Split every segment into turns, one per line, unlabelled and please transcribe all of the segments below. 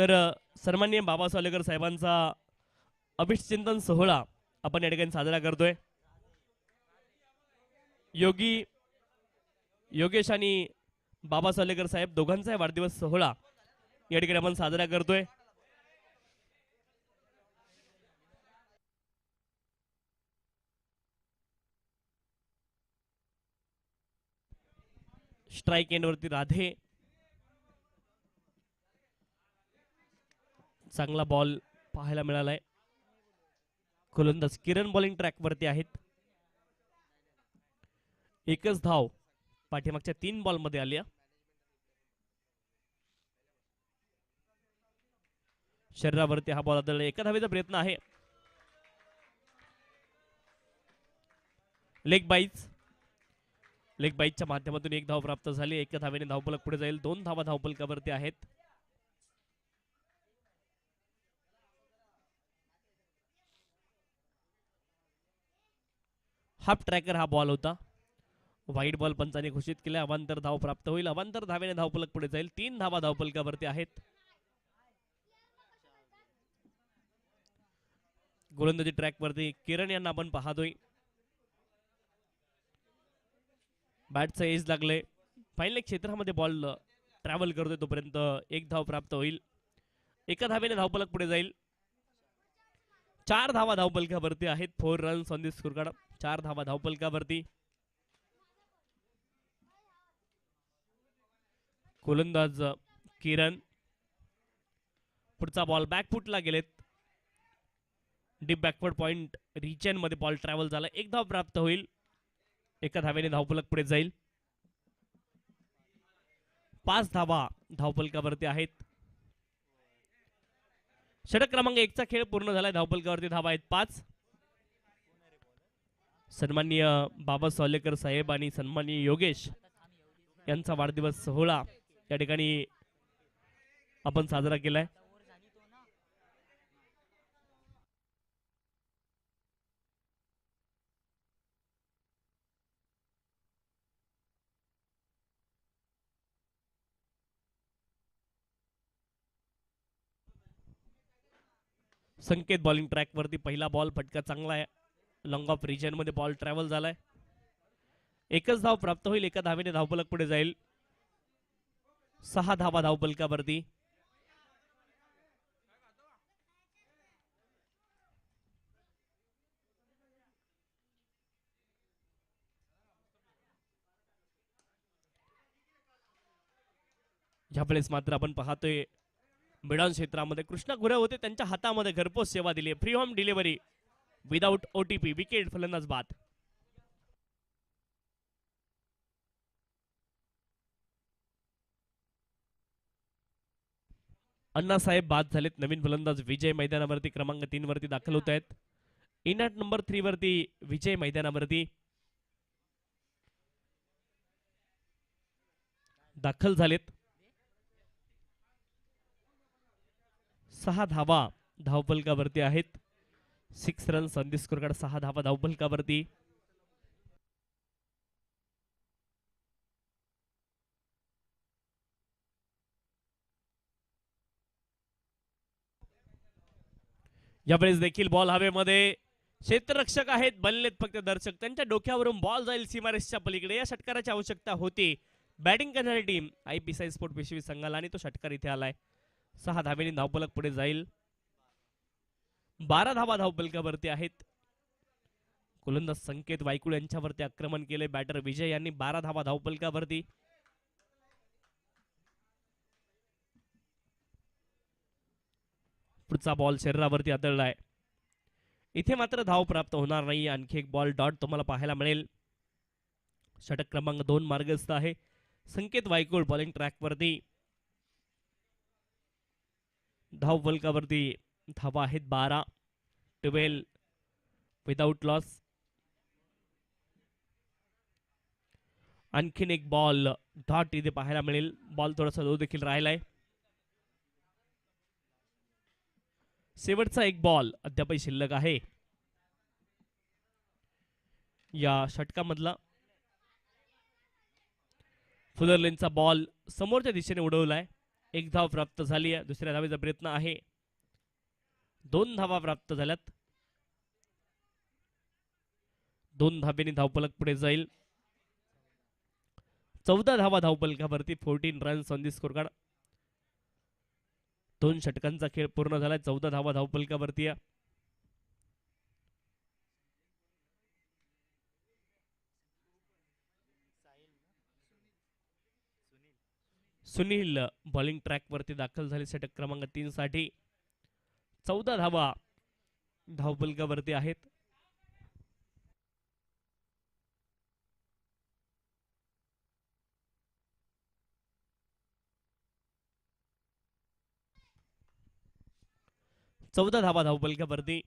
तर अ, सन्माननीय बाबा सालेकर साहेबांचा अभिषचिंतन सोहळा आपण या ठिकाणी साजरा करतोय. योगी योगेश आणि बाबा सालेकर साहेब दोघांचा वाढदिवस सोहळा या ठिकाणी आपण साजरा करतोय. स्ट्राईक एंडवरती राधे चांगला बॉल पाहायला मिळालाय. गोलंदाज किरण बॉलिंग ट्रॅक वरती आहेत. एकच धाव पाठीमागच्या तीन बॉलमध्ये आली शरीरावरती हा बॉल आदळला एका धावेचा प्रयत्न आहे. लेग बाईज. लेग बाईजच्या माध्यमातून एक धाव प्राप्त झाली. एका धावेने धावपलक पुढे जाईल. दोन धावा धावपलकावरती आहेत. हाफ ट्रॅकर हा बॉल होता. वाईट बॉल पंचाने घोषित केला. अवांतर धाव प्राप्त होईल. अवांतर धावेने धावपलक पुढे जाईल. तीन धावा धावपलकावरती आहेत. गोलंदाजी ट्रॅकवरती किरण यांना आपण पाहतोय. बॅटचं एज लागले फायनल क्षेत्रामध्ये बॉल ट्रॅव्हल करतोय तोपर्यंत एक धाव प्राप्त होईल. एका धावेने धावपलक पुढे जाईल. चार धावा धावपलकावरती आहेत. फोर रन ऑन दी चार धावा धावपलकावरती. गोलंदाज किरण. पुढचा बॉल बॅकफुटला गेलेत. डीप बॅकवर्ड पॉइंट रिचनमध्ये बॉल ट्रॅव्हल झाला. एक धाव प्राप्त होईल. एका धावेने धावपलक पुढे जाईल. पाच धावा धावपलकावरती आहेत. षटक क्रमांक एकचा खेळ पूर्ण झालाय. धावपलकावरती धावा आहेत पाच. सन्माननीय बाबा सोलेकर साहेब आणि सन्माननीय योगेश यांचा वाढदिवस सोहळा या ठिकाणी आपण साजरा केलाय. संकेत बॉलिंग ट्रॅक वरती पहिला बॉल फटका चांगला आहे. लॉंग ऑफ रिजनमध्ये बॉल ट्रॅव्हल झालाय. एकच धाव प्राप्त होईल एका धावेने धावफलक पुढे जाईल. सहा धावा धावफलकावरती ह्यावेळेस मात्र आपण पाहतोय मिडॉन क्षेत्रामध्ये. कृष्णा गुरे होते त्यांच्या हातामध्ये घरपोच सेवा दिली. Free home delivery without OTP wicket फलंदाज बाद. अण्णासाहेब बाद झालेत. नवीन फलंदाज विजय मैदानावरती क्रमांक तीन वरती दाखल होत आहेत. इनॅट नंबर थ्री वरती विजय मैदानावरती दाखल झालेत. सहा धावा धावपलकावरती आहेत. सिक्स रन संधी स्कोरकार्ड सहा धावा धावपलकावरती. यावेळेस देखील बॉल हवेमध्ये क्षेत्ररक्षक आहेत बनलेत फक्त दर्शक. त्यांच्या डोक्यावरून बॉल जाईल सीमारेसच्या पलीकडे. या षटकाराची आवश्यकता होती. बॅटिंग करणारी team I P Sai sport पेशवी संघाला आणि तो षटकार इथे आलाय. सहा धावेने धावपलक पुढे जाईल. बारा धावा धावपलकावरती आहेत. गोलंदाज संकेत वायकुळ यांच्यावरती आक्रमण केले बॅटर विजय यांनी बारा धावा धावपलकावरती. पुढचा बॉल शरीरावरती आदळलाय. इथे मात्र धाव प्राप्त होणार नाही आणखी एक बॉल डॉट तुम्हाला पाहायला मिळेल. षटक क्रमांक दोन मार्गस्थ आहे. संकेत वायकुळ बॉलिंग ट्रॅकवरती. धाव फलकावरती धावा आहेत. बारा ट्वेल विदाऊट लॉस आणखीन एक बॉल डॉट इथे पाहायला मिळेल. बॉल थोडासा लो देखील राहिलाय. शेवटचा एक बॉल अद्यापही शिल्लक आहे. या षटकामधला फुलरलेनचा बॉल समोरच्या दिशेने उडवलाय. एक धाव प्राप्त झाली आहे दुसऱ्या धावेचा प्रयत्न आहे. दोन धावा प्राप्त झाल्यात. दोन धाबेने धावपलक पुढे जाईल. चौदा धावा धावपलकावरती fourteen runs on the score card दोन षटकांचा खेळ पूर्ण झालाय. चौदा धावा धावपलकावरती आहे. सुनील बॉलिंग ट्रॅकवरती दाखल झाले षटक क्रमांक तीन साठी. चौदा धावा धावपलकावरती आहेत. चौदा धावा धावपलकावरती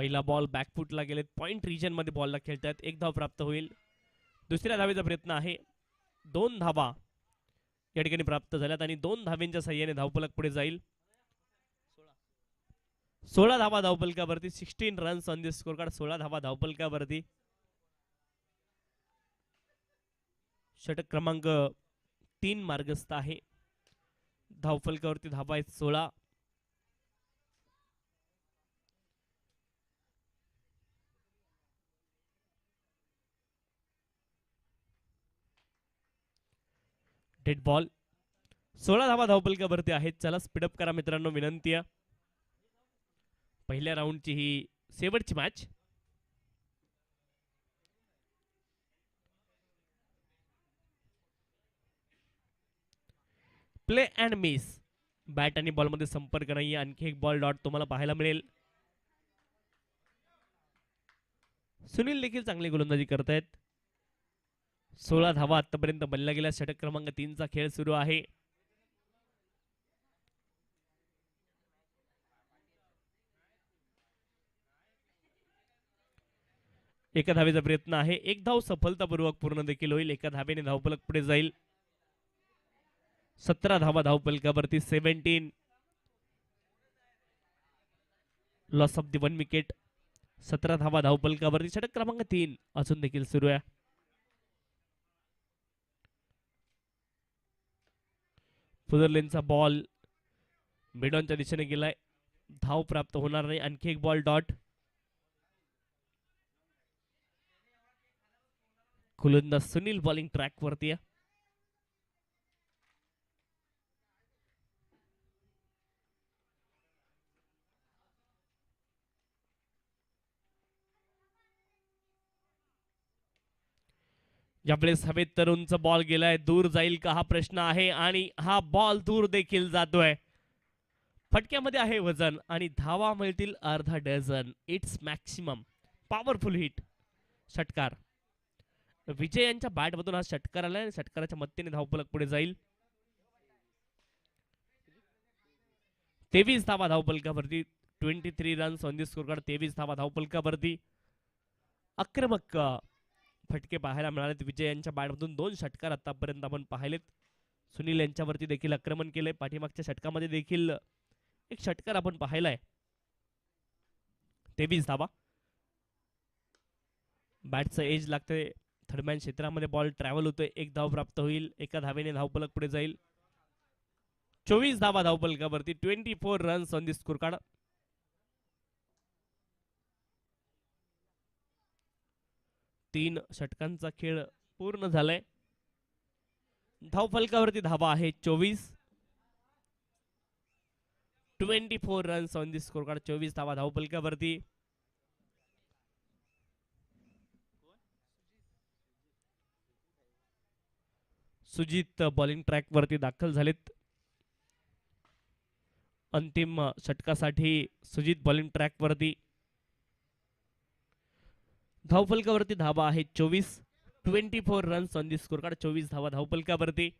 पहिला बॉल बॅकफुटला गेलेत. पॉईंट रिजनमध्ये बॉलला खेळतात. एक धाव प्राप्त होईल. दुसऱ्या धावेचा प्रयत्न आहे. दोन धावा या ठिकाणी प्राप्त झाल्यात आणि दोन धावेंच्या सहाय्याने धावपलक पुढे जाईल. सोळा धावा धावपलकावरती sixteen runs on the score card सोळा धावा धावपलकावरती. षटक क्रमांक तीन मार्गस्थ आहे. धावफलकावरती धावा आहेत सोळा. डेड बॉल सोळा धावा धावपलकावरती आहेत. चला स्पीडअप करा मित्रांनो विनंती आहे. पहिल्या राऊंडची ही शेवटची match play and miss bat आणि बॉलमध्ये संपर्क नाही आणखी एक बॉल डॉट तुम्हाला पाहायला मिळेल. सुनील देखील चांगली गोलंदाजी करतायत. सोळा धावा आतापर्यंत बनला गेला षटक क्रमांक तीनचा खेळ सुरू आहे. एका धावेचा प्रयत्न आहे. एक धाव सफलतापूर्वक पूर्ण देखील होईल. एका धावेने धावपलक पुढे जाईल. सतरा धावा धावपलकावरती seventeen loss of the one wicket सतरा धावा धावपलकावरती षटक क्रमांक तीन अजून देखील सुरू आहे. फुदरलेनचा बॉल मिडॉनच्या दिशेने गेलाय. धाव प्राप्त होणार नाही. आणखी एक बॉल डॉट कुलंदा सुनील बॉलिंग ट्रॅक वरती आहे. यावेळेस हवेत तरुणचा बॉल गेलाय. दूर जाईल का हा प्रश्न आहे आणि हा बॉल दूर देखील जातोय. फटक्यामध्ये आहे वजन आणि धावा मिळतील अर्धा dozen. It's maximum powerful hit षटकार. विजय यांच्या बॅटमधून हा षटकार आलाय आणि षटकाराच्या मदतीने धावपलक पुढे जाईल. तेवीस धावा धावपलकावरती twenty three runs on the score card तेवीस धावा धावपलकावरती आक्रमक. फटके पाहायला मिळालेत. विजय यांच्या बॅटमधून दोन षटकार आतापर्यंत आपण पाहिलेत. सुनील यांच्यावरती देखील आक्रमण केलंय. पाठीमागच्या षटकामध्ये देखील एक षटकार आपण पाहिलाय. तेवीस धावा. बॅटचं एज लागते थर्डमॅन क्षेत्रामध्ये बॉल ट्रॅव्हल होतोय. एक धाव प्राप्त होईल. एका धावेने धावपलक पुढे जाईल. चोवीस धावा धावपलकावरती twenty four runs on the score card तीन षटकांचा खेळ पूर्ण झालाय. धावफलकावरती धावा आहे चोवीस. Twenty four runs on the score card चोवीस धावा धावफलकावरती सुजित बॉलिंग ट्रॅकवरती दाखल झालेत. अंतिम षटकासाठी सुजित बॉलिंग ट्रॅकवरती धावफलकावरती धावा आहे चोवीस. Twenty four runs on the score card चोवीस धावा धावफलकावरती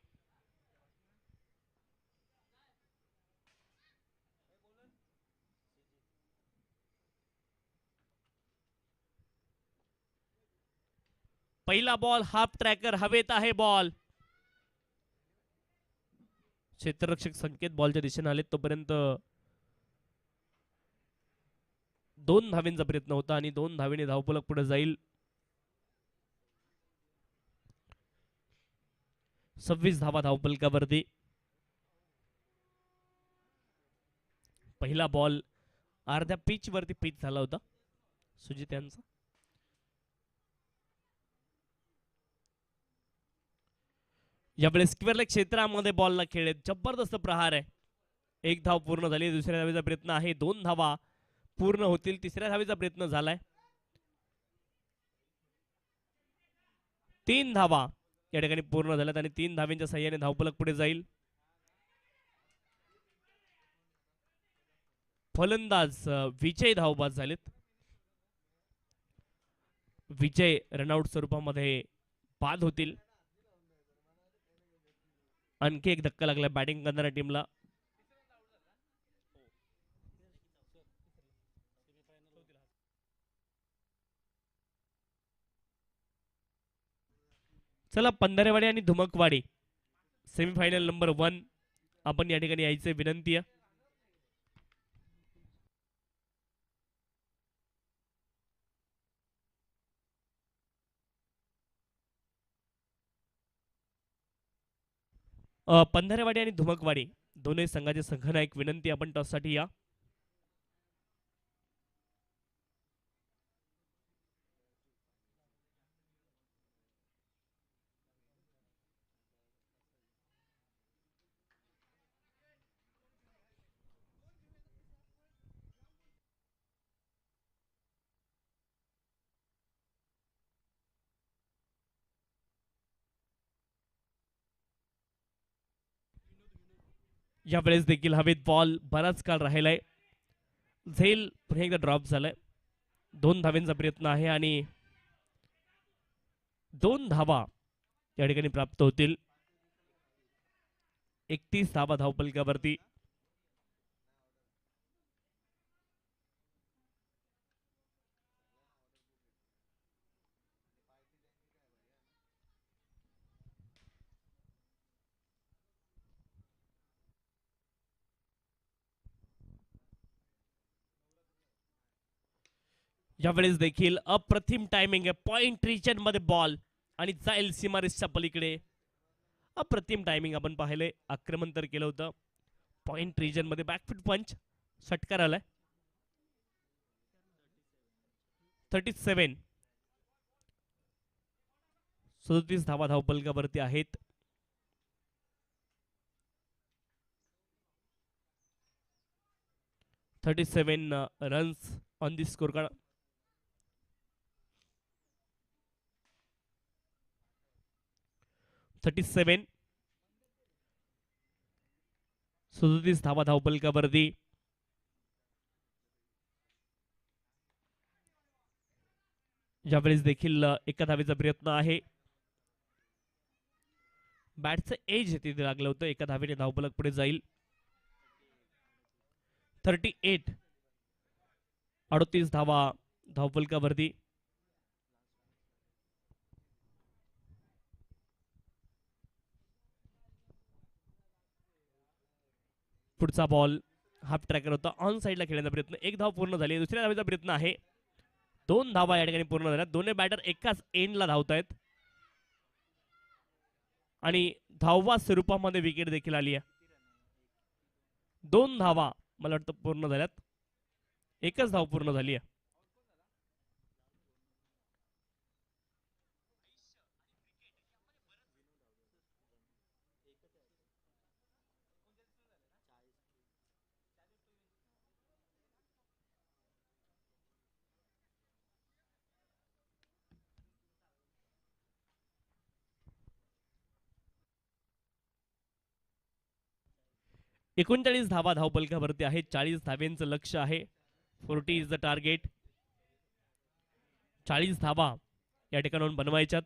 पहिला बॉल हाफ ट्रॅकर हवेत आहे बॉल क्षेत्ररक्षक संकेत बॉलच्या दिशेने आले तोपर्यंत दोन धावेंचा प्रयत्न होता आणि दोन धावेने धावपलक पुढे जाईल. सव्वीस धावा धावपलकावरती पहिला बॉल अर्ध्या पिच वरती पिच झाला होता. सुजित यांचा. यावेळेस स्क्वेअर क्षेत्रामध्ये बॉलला खेळले जबरदस्त प्रहार आहे. एक धाव पूर्ण झाली दुसऱ्या धावेचा प्रयत्न आहे. दोन धावा पूर्ण होतील तिसऱ्या धावेचा प्रयत्न झालाय. तीन धावा या ठिकाणी पूर्ण झाल्यात आणि तीन धावींच्या सहाय्याने धावपलक पुढे जाईल. फलंदाज विजय धावबाद झालेत. विजय रनआउट स्वरूपामध्ये बाद होतील. आणखी एक धक्का लागला बॅटिंग करणाऱ्या टीमला. चला पंधरेवाडी आणि धुमकवाडी. सेमीफायनल नंबर वन आपण या ठिकाणी यायचे विनंती आहे. अ, पंधरेवाडी आणि धुमकवाडी. दोन्ही संघाचे संघनायक विनंती आपण टॉससाठी या. यावेळेस देखील हवेत बॉल बराच काळ राहिलाय. झेल पुन्हा एकदा ड्रॉप झालाय. दोन धावेंचा प्रयत्न आहे आणि दोन धावा या ठिकाणी प्राप्त होतील. एकतीस धावा धावपलकावरती यावेळेस देखील अप्रतिम टायमिंग आहे. पॉईंट रिजनमध्ये बॉल आणि जाईल सीमारेसच्या पलीकडे. अप्रतिम टायमिंग आपण पाहिले. आक्रमण तर केलं होतं. पॉईंट रिजनमध्ये बॅकफुट पंच षटकार आलाय. थर्टी सेवन सदतीस धावा धावपलकावरती आहेत. Thirty seven runs on the score card thirty seven सदतीस धावा धावपलकावरती यावेळेस देखील एका धावेचा प्रयत्न आहे. बॅटचं एज तिथे लागलं होतं. एका धावेने धावपलक पुढे जाईल. थर्टी एट अडतीस धावा धावपलकावरती पुढचा बॉल हाफ ट्रॅकर होता. ऑन साईडला खेळण्याचा प्रयत्न. एक धाव पूर्ण झाली. दुसऱ्या धावेचा प्रयत्न आहे. दोन धावा या ठिकाणी पूर्ण झाल्या. दोन्ही बॅटर एकाच एंडला धावत आहेत आणि धावा स्वरूपामध्ये विकेट देखील आली आहे. दोन धावा मला वाटतं पूर्ण झाल्यात. एकच धाव पूर्ण झाली आहे. एकोणचाळीस धावा धावपलकावरती आहे चाळीस धाव्यांचं लक्ष आहे. Forty is the target. चाळीस धावा या ठिकाणाहून बनवायच्यात.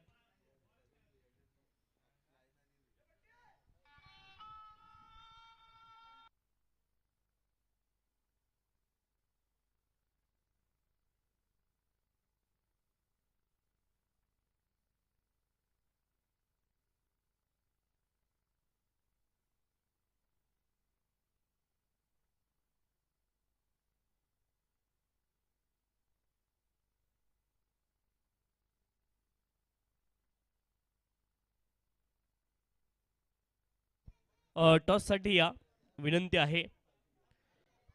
टॉससाठी या. विनंती आहे.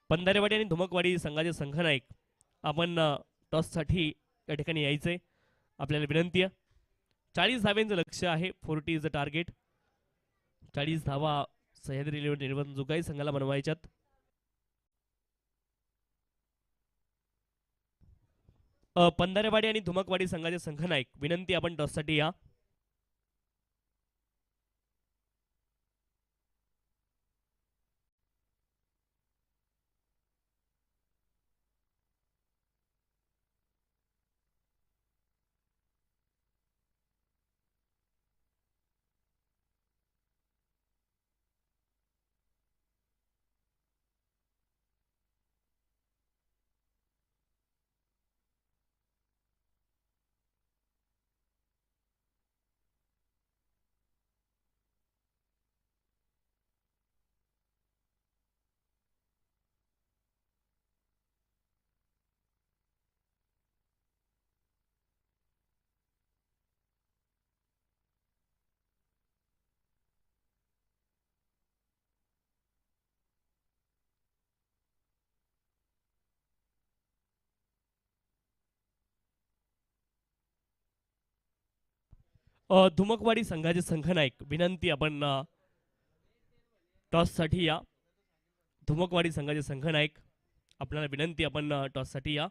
पंधारेवाडी आणि धुमकवाडी संघाचे संघनायक आपण टॉससाठी या ठिकाणी यायचंय आपल्याला विनंती आहे. चाळीस धाव्यांचं लक्ष आहे. फोर्टी इज द टार्गेट चाळीस धावा सह्याद्री रेल्वे निर्बंध जो काही संघाला बनवायच्यात. पंधारेवाडी आणि धुमकवाडी संघाचे संघनायक विनंती आपण टॉससाठी या. धुमकवाडी संघाचे संघनायक विनंती आपण टॉससाठी या. धुमकवाडी संघाचे संघनायक आपल्याला विनंती आपण टॉससाठी या.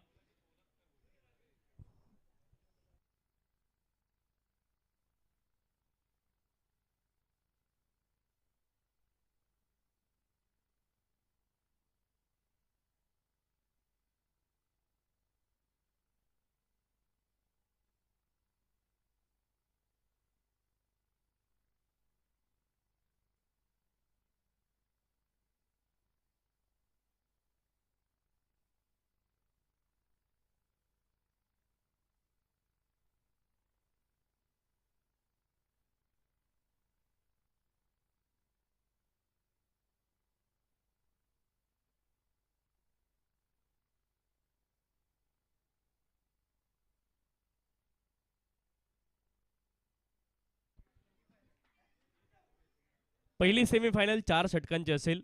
पहिली सेमीफायनल चार षटकांची असेल.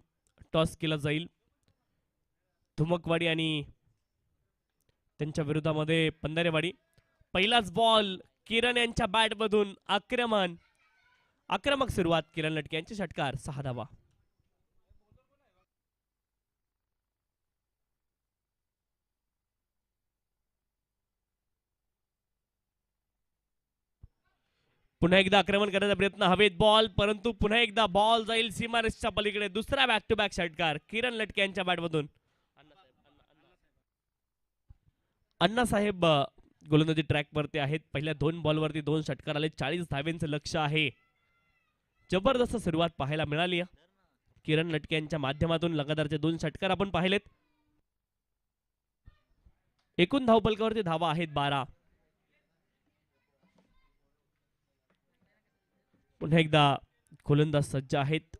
टॉस केला जाईल. धुमकवाडी आणि त्यांच्या विरोधामध्ये पंधारेवाडी. पहिलाच बॉल किरण यांच्या बॅटमधून आक्रमण. आक्रमक सुरुवात किरण लटके यांचे षटकार सहा धावा पुन्हा एकदा आक्रमण करण्याचा प्रयत्न. हवेत बॉल परंतु पुन्हा एकदा बॉल जाईल सीमारेसच्या पलीकडे. दुसरा बॅक टू बॅक षटकार किरण लटके यांच्या बॅटमधून अण्णासाहेब गोलंदाजी ट्रॅक वरती आहेत. पहिल्या दोन बॉलवरती दोन षटकार आले. चाळीस धावेंचं लक्ष आहे. जबरदस्त सुरुवात पाहायला मिळाली किरण लटके यांच्या माध्यमातून लगातारचे दोन षटकार आपण पाहिलेत. एकूण धावपलकावरती धावा आहेत बारा. पुन्हा एकदा गोलंदाज सज्ज आहेत.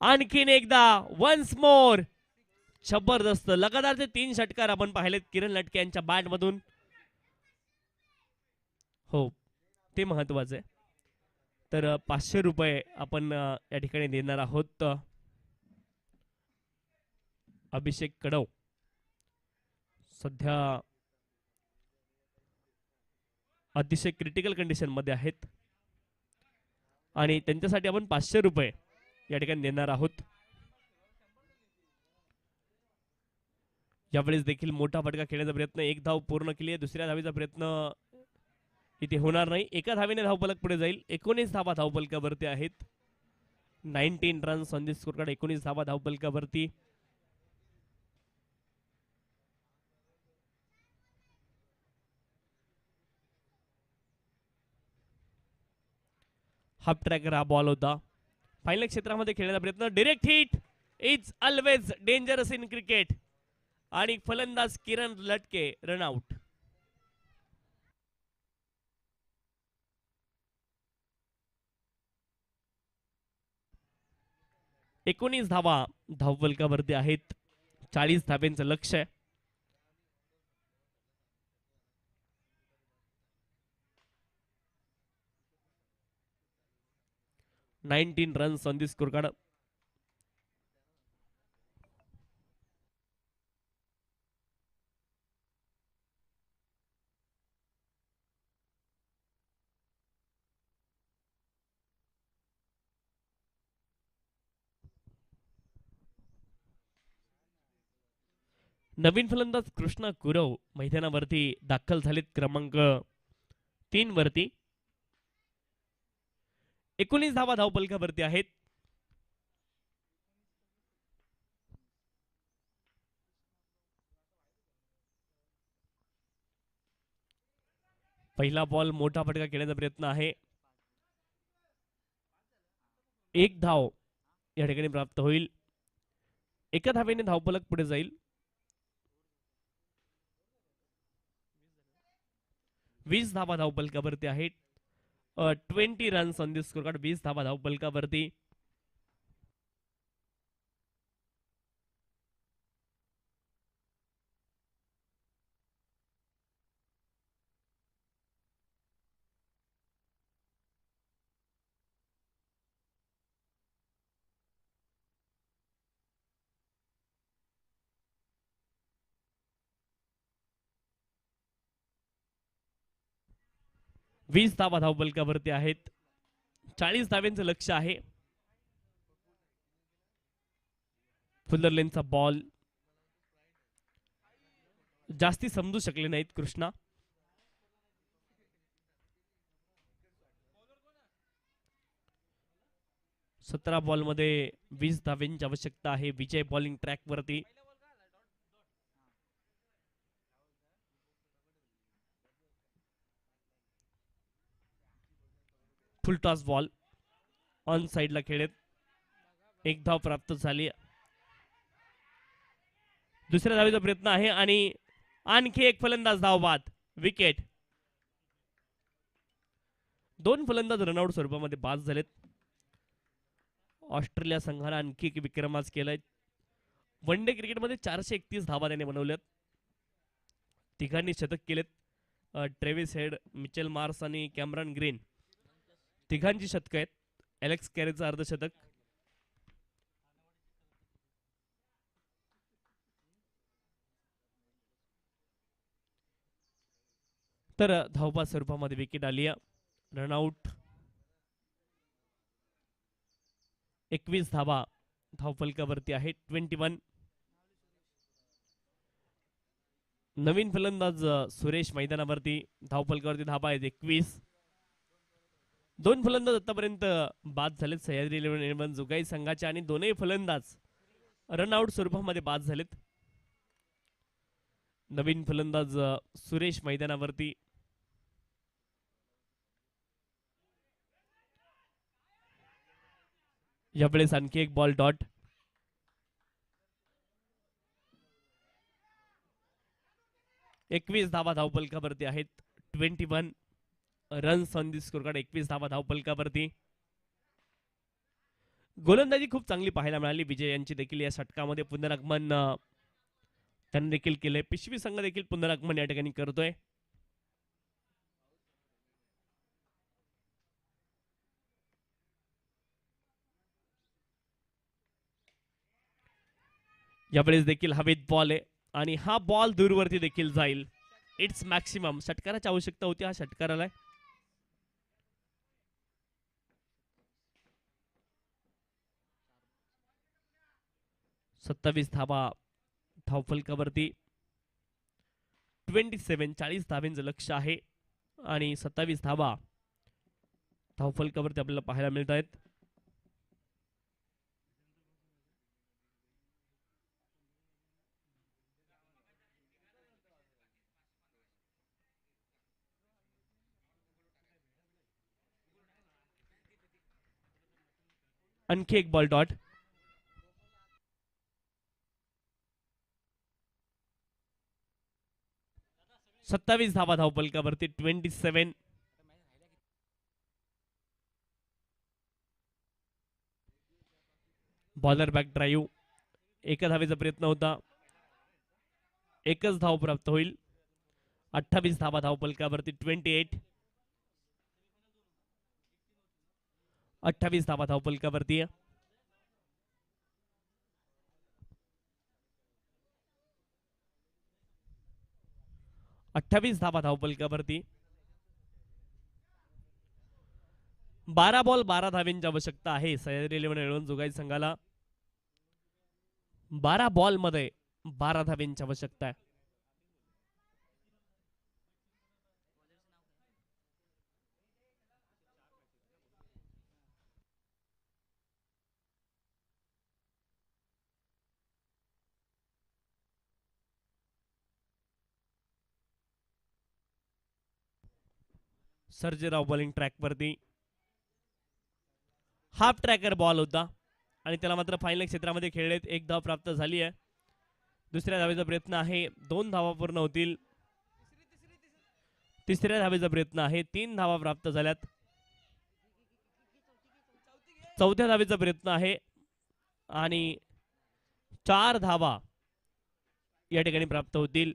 आणखीन एकदा वन्स मोर जबरदस्त. लगातारचे तीन षटकार आपण पाहिलेत किरण लटके यांच्या बॅट मधून. हो ते महत्वाचं आहे. तर पाचशे रुपये आपण या ठिकाणी देणार आहोत. अभिषेक कडव. सध्या अतिशय क्रिटिकल कंडिशनमध्ये आहेत. आणि त्यांच्यासाठी आपण पाचशे रुपये या ठिकाणी देणार आहोत. यावेळेस देखील मोठा फटका खेळण्याचा प्रयत्न एक धाव पूर्ण केली आहे दुसऱ्या धावीचा प्रयत्न इथे होणार नाही. एका धावेने धावपलक पुढे जाईल. एकोणीस धावा धावपलकावरती आहेत. Nineteen runs on the score card एकोणीस धावा धावपलकावरती हाफ ट्रॅकर हा बॉल होता. फायनल क्षेत्रामध्ये खेळण्याचा प्रयत्न. Direct hit is always dangerous in cricket आणि फलंदाज किरण लटके रनआउट एकोणीस धावा धावफलकावरती आहेत. चाळीस धाब्यांचं लक्ष आहे. नाईन्टीन रन्स ऑन दी नवीन फलंदाज कृष्णा कुरव मैदानावरती दाखल झालेत क्रमांक तीन वरती. एकोणीस धावा धावपलकावरती आहेत. पहिला बॉल मोठा फटका खेळण्याचा प्रयत्न आहे. एक धाव या ठिकाणी प्राप्त होईल. एका धावेने धावपलक पुढे जाईल. वीस धावा धावपलकावरती आहेत. Twenty runs on this score card वीस धावा धावपलकावरती वीस धावा धावपलकावरती आहेत. चाळीस धाव्यांचं लक्ष आहे. फुल्लरलेनचा बॉल जास्ती समजू शकले नाहीत कृष्णा. सतरा बॉलमध्ये वीस धाव्यांची आवश्यकता आहे. Vijay bowling track full toss ball. On साइडला खेळत एक धाव प्राप्त झाली. दुसऱ्या धावीचा प्रयत्न आहे आणि आणखी एक फलंदाज धाव बाद विकेट दोन फलंदाज रनआउट स्वरूपामध्ये बाद झालेत. ऑस्ट्रेलिया संघाला आणखी एक विक्रमाज केलाय. वन डे क्रिकेटमध्ये चारशे एकतीस धावा त्याने बनवल्यात. तिघांनी शतक केलेत. ट्रेव्हिस हेड मिचेल मार्स आणि कॅमरॉन ग्रीन तिघांची शतक आहेत. एलेक्स कॅरेचं अर्धशतक तर धावपा स्वरूपामध्ये विकेट आली रनआउट एकवीस धावा धावफलकावरती आहे ट्वेंटी वन नवीन फलंदाज सुरेश मैदानावरती धावफलकावरती धावा आहेत. एकवीस. दोन फलंदाज आतापर्यंत बाद झालेत. सह्याद्री इलेव्हन इलेव्हन जुगाई संघाचे आणि दोनही फलंदाज रनआउट स्वरूपामध्ये बाद झालेत. नवीन फलंदाज सुरेश मैदानावरती. यावेळेस आणखी एक बॉल डॉट एकवीस धावा धावपलकावरती आहेत. Twenty one runs on the score card एकवीस धावा धावपलकावरती गोलंदाजी खूप चांगली पाहायला मिळाली. विजय यांची देखील या षटकामध्ये पुनरागमन त्यांनी देखील केले पिशवी संघ देखील पुनरागमन या ठिकाणी करतोय. यावेळेस देखील हवेत बॉल आहे आणि हा बॉल दूरवरती देखील जाईल. इट्स मॅक्सिमम षटकाराची आवश्यकता होती हा षटकाराला सत्तावीस धावा धावफलकावरती ट्वेंटी सेवन चाळीस धावेंचं लक्ष आहे. आणि सत्तावीस धावा धावफलकावरती आपल्याला पाहायला मिळत आहेत आणखी एक बॉल डॉट सत्तावीस धावा धावपलकावरती twenty seven bowler back drive एका धावेचा प्रयत्न होता. एकच धाव प्राप्त होईल. अठ्ठावीस धावा धावपलकावरती ट्वेंटी एट अठ्ठावीस धावा धावपलकावरती अठ्ठावीस धावा धावपलकावरती बारा बॉल बारा धावेंची आवश्यकता आहे. सह्याद्री इलेव्हन एळवण जोगाई संघाला. बारा बॉलमध्ये बारा धावेंची आवश्यकता आहे. सर्जेराव बॉलिंग ट्रॅकवरती हाफ ट्रॅकर बॉल होता. आणि त्याला मात्र फायनल क्षेत्रामध्ये खेळलेत. एक धाव प्राप्त झाली आहे. दुसऱ्या धावेचा प्रयत्न आहे. दोन धावा पूर्ण होतील. तिसऱ्या धावेचा प्रयत्न आहे. तीन धावा प्राप्त झाल्यात. चौथ्या धावेचा प्रयत्न आहे. आणि चार धावा या ठिकाणी प्राप्त होतील.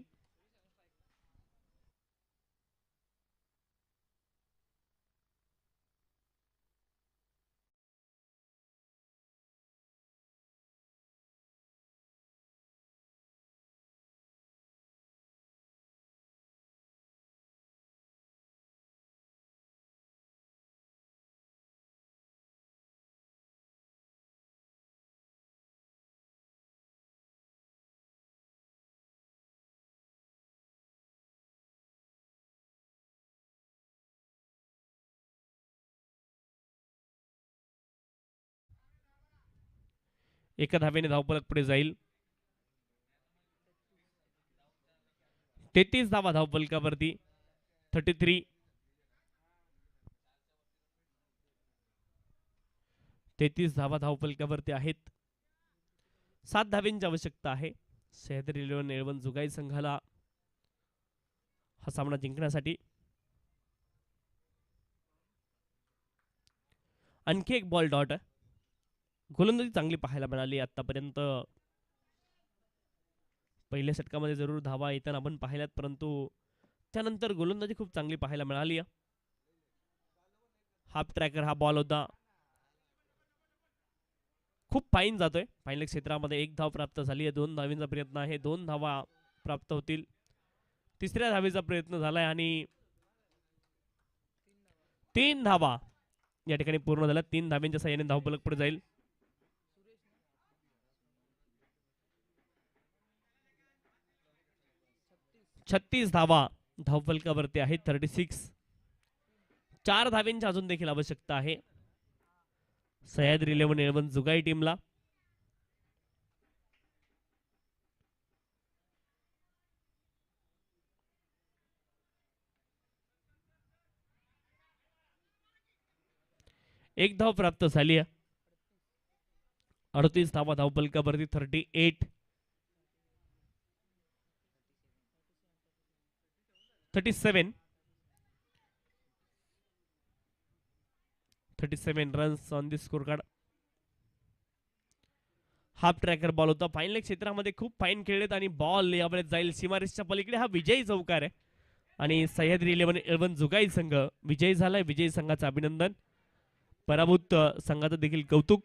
एका धावेने धावपलक पुढे जाईल. तेहतीस धावा धावपलकावरती थर्टी थ्री तेहतीस धावा धावपलकावरती आहेत. सात धावेंची आवश्यकता आहे. सह्याद्री इलेव्हन एळवन जुगाई संघाला हा सामना जिंकण्यासाठी. आणखी एक बॉल डॉट आहे गोलंदाजी चांगली पाहायला मिळाली. आतापर्यंत पहिल्या षटकामध्ये जरूर धावा येताना आपण पाहिल्यात परंतु त्यानंतर गोलंदाजी खूप चांगली पाहायला मिळाली. हाफ ट्रॅकर हा बॉल होता. खूप फाईन जातोय. फायनल क्षेत्रामध्ये एक धाव प्राप्त झाली आहे. दोन धावींचा प्रयत्न आहे. दोन धावा प्राप्त होतील. तिसऱ्या धावेचा प्रयत्न झालाय आणि तीन धावा या ठिकाणी पूर्ण झाल्या. तीन धाव्यांच्या सहाय्याने धावपलक पुढे जाईल. छत्तीस धावा धावफलकावरती आहेत. थर्टी सिक्स चार धाव्यांची अजून देखील आवश्यकता आहे. सह्याद्री इलेव्हन इलेव्हन जुगाई टीमला एक धाव प्राप्त झाली आहे. अडतीस धावा धावपलकावरती thirty eight thirty seven thirty seven this scorecard. The score half tracker ball होता फायनल क्षेत्रामध्ये खूप फाईन खेळलेत आणि बॉल यामध्ये जाईल. सीमारेसच्या पलीकडे हा विजयी चौकार आहे. आणि सह्याद्री इलेव्हन इलेव्हन जुगाई संघ. विजयी झालाय. विजयी संघाचं अभिनंदन. पराभूत संघाचं देखील कौतुक.